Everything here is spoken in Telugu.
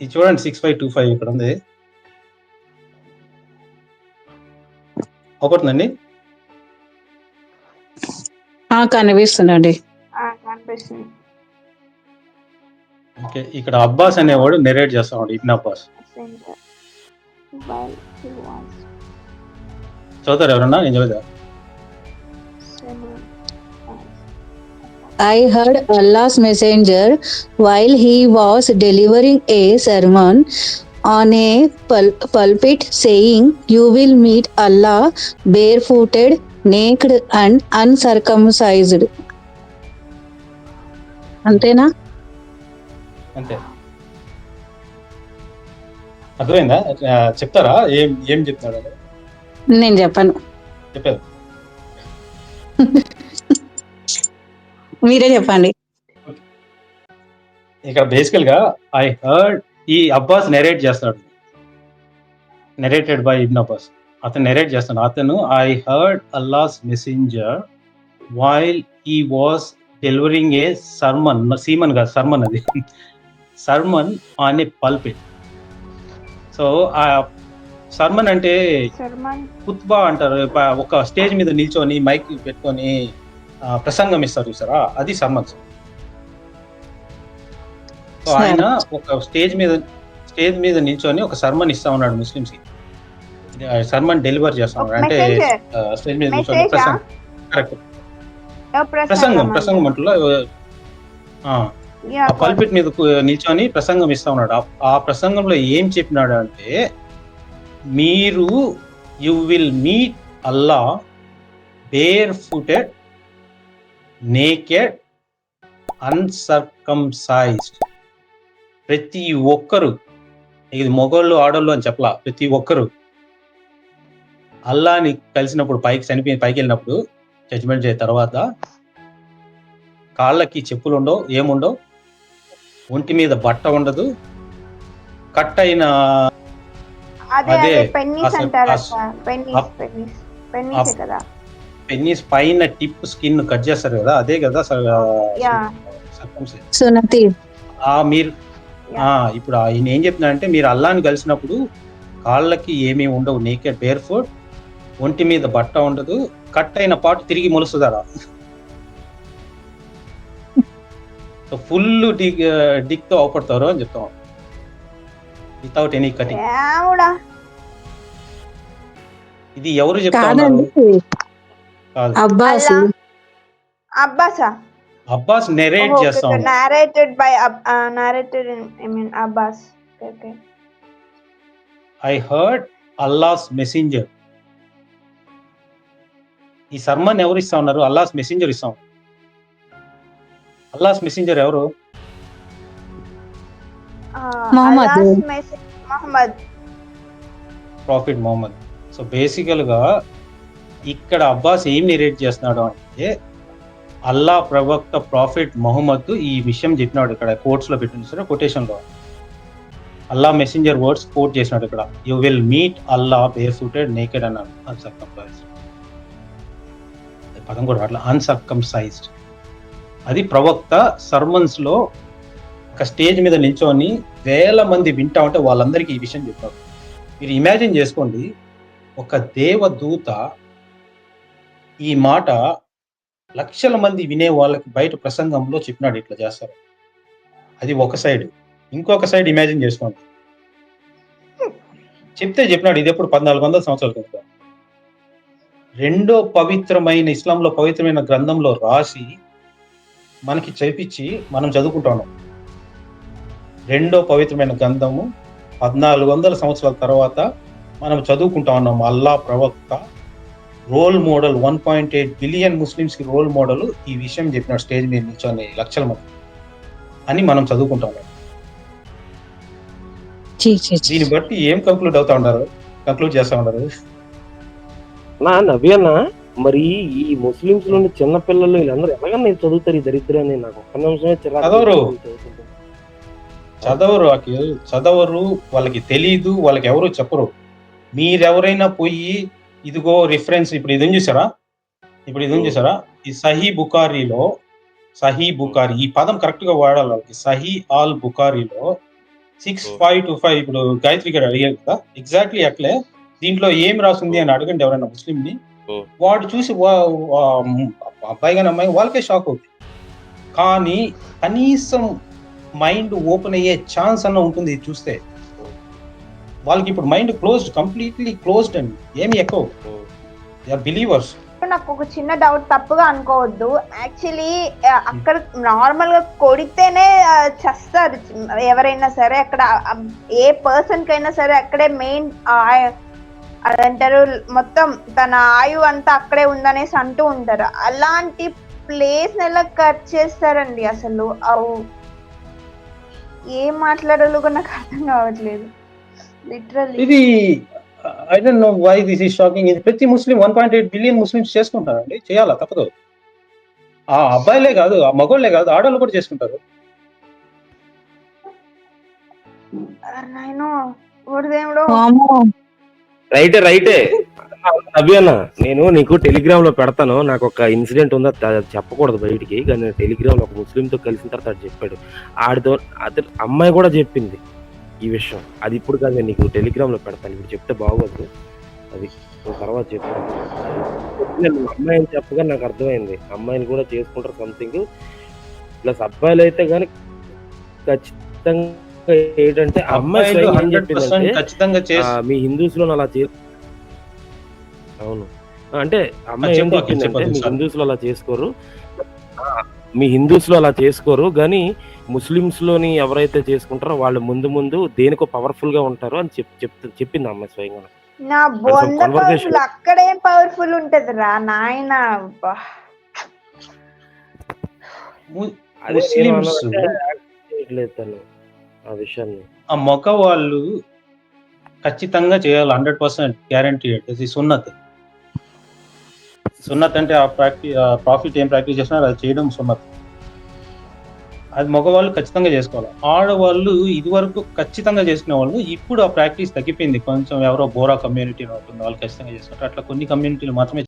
ఇది చూడండి సిక్స్ ఫైవ్ టూ ఫైవ్ ఇక్కడ ఉంది. అవుపడుతుందండి? ఆ, కనిపిస్తుందండి. ఆ, కనిపిస్తుంది. ఓకే ఇక్కడ అబ్బాస్ అనేవాడు నెరేట్ చేస్తాడు ఇబ్న్ అబ్బాస్. చదువుతారు ఎవరన్నా? నేను చదువుతా I heard Allah's messenger while he was delivering a sermon on a pul- pulpit saying, You will meet Allah barefooted, naked, and uncircumcised. అంతేనా అంతే అర్థమైందా చెప్తారా ఏం ఏం చెప్తున్నాడు అని? నేను చెప్పను చెప్పారు మీరే చెప్పండి. ఇక్కడ బేసికల్గా ఐ హర్డ్ ఈ అబ్బాస్ నెరేట్ చేస్తాడు. నెరేటెడ్ బై ఇబ్న్ అబ్బాస్ అతను నెరేట్ చేస్తాడు. అతను I heard Allah's messenger while he was delivering a sermon seaman కాదు సర్మన్ అది. Sermon on a pulpit so ఆ సర్మన్ అంటే sermon. కుత్బా అంటారు. ఒక స్టేజ్ మీద నిల్చొని మైక్ పెట్టుకొని ప్రసంగం ఇస్తారు చూసారా? అది సర్మన్స్ సో ఆయన ఒక స్టేజ్ మీద స్టేజ్ మీద నిల్చొని ఒక సర్మన్ ఇస్తా ఉన్నాడు ముస్లిమ్స్కి సర్మన్ డెలివర్ చేస్తా ఒక ఉన్నాడు అంటే స్టేజ్ మీద నిల్చొని? ప్రసంగం. కరెక్ట్ ప్రసంగం. ప్రసంగం అంటులో ఆ, పల్పిట్ మీద నిల్చొని ప్రసంగం ఇస్తా ఉన్నాడు. ఆ- ఆ ప్రసంగంలో ఏం చెప్పినాడు అంటే మీరు you will meet Allah bare footed naked uncircumcised. ప్రతి ఒక్కరు ఇది మొగోళ్ళు ఆడోళ్ళు అని చెప్పలా ప్రతి ఒక్కరు అల్లాని కలిసినప్పుడు పైకి చనిపోయి పైకి వెళ్ళినప్పుడు జడ్జ్మెంట్ చేసిన తర్వాత కాళ్ళకి చెప్పులు ఉండవు ఏముండవు ఒంటి మీద బట్ట ఉండదు కట్ అయిన అదే పెన్నీస్ పైన టిప్ స్కిన్ కట్ చేస్తారు కదా అదే కదా ఆ మీరు ఆ ఇప్పుడు ఆయన ఏం చెప్తున్నాడంటే మీరు అల్లాని కలిసినప్పుడు కాళ్ళకి ఏమీ ఉండవు నేకెడ్ బేర్ ఫుడ్ ఒంటి మీద బట్ట ఉండదు కట్ అయిన పాటు తిరిగి మొలుస్తుందా సో ఫుల్ డిక్ డిక్తో అవపడతారు అని చెప్తాం. వితౌట్ ఎనీ కటింగ్ ఇది ఎవరు చెప్తా ఉన్నారు? కాదండి కాదు. అబ్బాస్. అల్లా. అబ్బాసా? అబ్బాస్ నెరేట్ చేస్తా. ఉన్నాడు narrated by Ab- uh, narrated in I mean Abbas. Okay, okay. I heard Allah's messenger ఈ సర్మన్ ఎవరు ఇస్తా ఉన్నారు? అల్లాస్ మెసెంజర్ ఇస్తాం అల్లాస్ మెసెంజర్ ఎవరు? Uh, Muhammad. Allah's message, Muhammad. Prophet Muhammad so బేసికల్గా ఇక్కడ అబ్బాస్ ఏం నిరేట్ చేస్తున్నాడు అంటే అల్లా ప్రవక్త ప్రాఫిట్ మొహమ్మద్ ఈ విషయం చెప్పినాడు ఇక్కడ కోర్ట్స్లో పెట్టిన కొటేషన్లో. అల్లా మెసెంజర్ వర్డ్స్ కోట్ చేసినాడు ఇక్కడ. You will meet Allah bare footed naked un uncircumcised పదం కూడా అట్లా అన్సర్కంసైజ్డ్ అది ప్రవక్త సర్మన్స్లో ఒక స్టేజ్ మీద నిల్చొని వేల మంది వింటా ఉంటే వాళ్ళందరికీ ఈ విషయం చెప్పారు మీరు ఇమాజిన్ చేసుకోండి ఒక దేవదూత ఈ మాట లక్షల మంది వినే వాళ్ళకి బయట ప్రసంగంలో చెప్పినాడు ఇట్లా చేస్తారు. అది ఒక సైడ్. ఇంకొక సైడ్ ఇమాజిన్ చేసుకోండి. చెప్తే చెప్పినాడు ఇది ఎప్పుడు పద్నాలుగు వందల సంవత్సరాల క్రితం. రెండో పవిత్రమైన ఇస్లాంలో పవిత్రమైన గ్రంథంలో రాసి మనకి చేపించి మనం చదువుకుంటాన్నాం రెండో పవిత్రమైన గ్రంథము పద్నాలుగు వందల సంవత్సరాల తర్వాత మనం చదువుకుంటా ఉన్నాం. అల్లా ప్రవక్త role model one point eight billion ముస్లిమ్స్కి రోల్ మోడల్ ఈ విషయం చెప్పిన స్టేజ్ మీద నిల్చొని లక్షల మంది అని మనం చదువుకుంటా. దీన్ని బట్టి ఏం కంక్లూడ్ అవుతా ఉన్నారు? కంక్లూడ్ చేస్తా ఉన్నారు? నా నవ్య అన్న మరి ఈ ముస్లింస్లోని చిన్న పిల్లలు వీళ్ళందరూ ఎలాగన్నా నేను చదువుతారు ఈ దరిద్రాన్ని నాకు ఒక్క నిమిషమే చదవరు. చదవరు అఖిల్. చదవరు. వాళ్ళకి తెలీదు. వాళ్ళకి ఎవరు చెప్పరు. మీరెవరైనా పోయి ఇదిగో రిఫరెన్స్ ఇప్పుడు ఇది చూసారా? ఇప్పుడు ఇది చూసారా? ఈ సహీ బుకారీలో సహీ బుకారి ఈ పదం కరెక్ట్గా వాడాలి వాళ్ళకి. సహీ ఆల్ బుకారీలో సిక్స్. ఫైవ్ టు ఫైవ్ ఇప్పుడు గాయత్రి గారు అడిగారు కదా ఎగ్జాక్ట్లీ అట్లే దీంట్లో ఏం రాసింది అని అడగండి ఎవరైనా ముస్లిం ని. వాడు చూసి అబ్బాయి కానీ అమ్మాయి వాళ్ళకే షాక్ అవుతుంది కానీ కనీసం మైండ్ ఓపెన్ అయ్యే ఛాన్స్ అన్న ఉంటుంది చూస్తే. వాళ్ళకి ఇప్పుడు మైండ్ క్లోజ్డ్ కంప్లీట్లీ క్లోజ్డ్ అండి. ఏమి ఎక్కువ. దే ఆర్ బిలీవర్స్ నాకు ఒక చిన్న డౌట్ తప్పుగా అనుకోవద్దు. యాక్చువల్లీ అక్కడ నార్మల్గా కొడితేనే చస్తారు. ఎవరైనా సరే అక్కడ ఏ పర్సన్ కైనా సరే అక్కడే మెయిన్ అదంటారు మొత్తం తన ఆయు అంతా అక్కడే ఉందనేసి అంటూ ఉంటారు. అలాంటి ప్లేస్ ఎలా కట్ చేస్తారండి అసలు? అవు ఏం మాట్లాడాలో నాకు అర్థం కావట్లేదు. ఇది I don't know why this is shocking ఇది ప్రతి Muslim one point eight billion Muslims చేసుకుంటారండి. చేయాలా? తప్పదు. ఆ అబ్బాయిలే కాదు ఆ మగోళ్ళే కాదు ఆడవాళ్ళు కూడా చేసుకుంటారు. రైటే రైటే. నవ్య అన్న నేను నీకు టెలిగ్రామ్లో పెడతాను. నాకు ఒక ఇన్సిడెంట్ ఉందా అది చెప్పకూడదు బయటికి. కానీ టెలిగ్రామ్లో ఒక ముస్లిం తో కలిసిన తర్వాత చెప్పాడు. ఆడితో అతను అమ్మాయి కూడా చెప్పింది. ఈ విషయం. అది ఇప్పుడు కాదు నేను నీకు టెలిగ్రామ్లో పెడతాను ఇప్పుడు చెప్తే బాగోదు. అది తర్వాత చెప్తాను నేను అమ్మాయి అని చెప్పగా నాకు అర్థమైంది. అమ్మాయిని కూడా చేసుకుంటారు సంథింగ్ ప్లస్ అబ్బాయిలు అయితే కానీ ఖచ్చితంగా ఏంటంటే అమ్మాయి అమ్మాయిలు ఏం చెప్పిందంటే మీ హిందూస్లో అలా చే అవును. అంటే అమ్మాయి ఏం చెప్పిందంటే మీ. హిందూస్లో అలా చేసుకోరు. మీ హిందూస్లో అలా చేసుకోరు కానీ ముస్లిమ్స్లోని ఎవరైతే చేసుకుంటారో వాళ్ళు ముందు ముందు దేనికో పవర్ఫుల్గా ఉంటారు అని చెప్ చెప్తు చెప్పింది ఆ అమ్మాయి స్వయంగా. నా బొంద. పవర్ఫుల్ అక్కడేం పవర్ఫుల్ ఉంటది రా నాయన అదే ఆ విషయాన్ని. ఆ మగ వాళ్ళు ఖచ్చితంగా చేయాలి హండ్రెడ్ పర్సెంట్ గ్యారంటీ సున్నత్ సున్నత్ అంటే ఆ ప్రాక్టీ ప్రాఫిట్ ఏం ప్రాక్టీస్ చేసినా అది చేయడం సున్నత్. అది మగవాళ్ళు ఖచ్చితంగా చేసుకోవాలి. ఆడవాళ్ళు ఇదివరకు ఖచ్చితంగా చేసుకునే వాళ్ళు ఇప్పుడు ఆ ప్రాక్టీస్ తగ్గిపోయింది. కొంచెం ఎవరో బోరా కమ్యూనిటీ ఉంటుంది వాళ్ళు ఖచ్చితంగా చేసుకుంటారు. అట్లా కొన్ని కమ్యూనిటీలు మాత్రమే